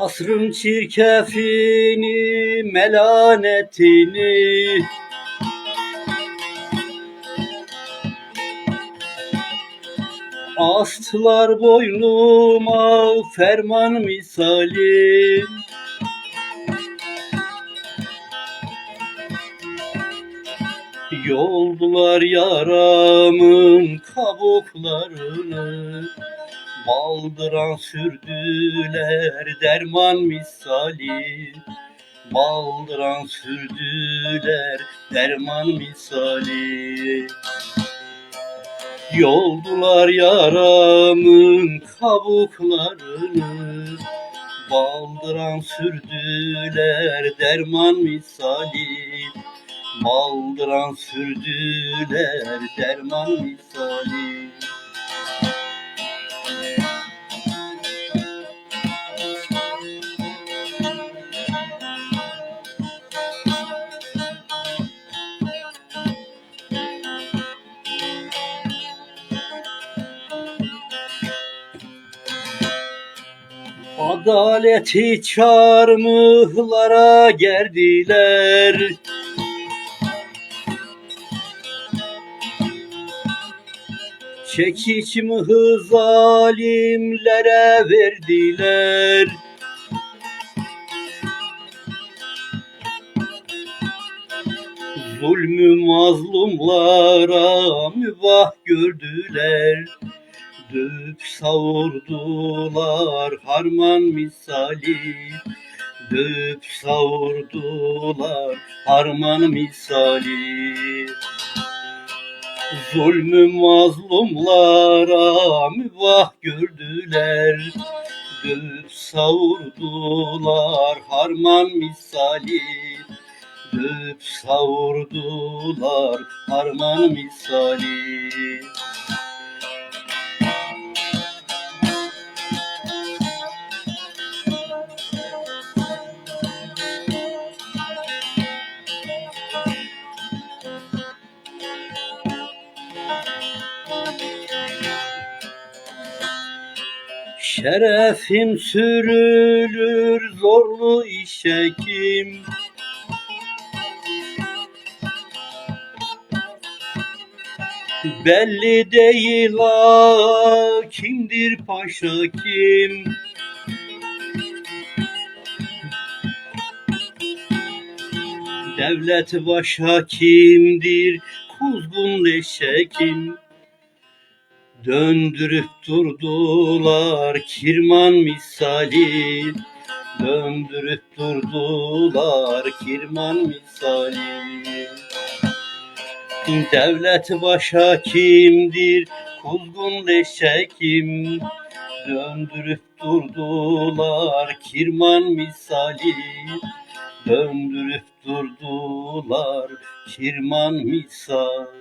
Asrın çirkefini, melanetini. Astılar boynuma ferman misali. Yoldular yaramın kabuklarını Baldıran sürdüler derman misali. Baldıran sürdüler derman misali. Yoldular yaramın kabuklarını. Baldıran sürdüler derman misali. Baldıran sürdüler derman misali Adaleti çarmıhlara gerdiler Çekiç mıhı zalimlere verdiler. Zulmü mazlumlara mübah gördüler Dövüp savurdular harman misali. Dövüp savurdular harman misali. Zulmü mazlumlara mübah gördüler. Dövüp savurdular harman misali. Dövüp savurdular harman misali Şerefim sürülür zorlu işe kim? Belli değil ha kimdir paşa kim? Devlet başa kimdir kuzgun leşe kim? Döndürüp durdular kirman misali. Döndürüp durdular kirman misali. Devlet başa kimdir? Kuzgun leşe kim? Döndürüp durdular kirman misali. Döndürüp durdular kirman misali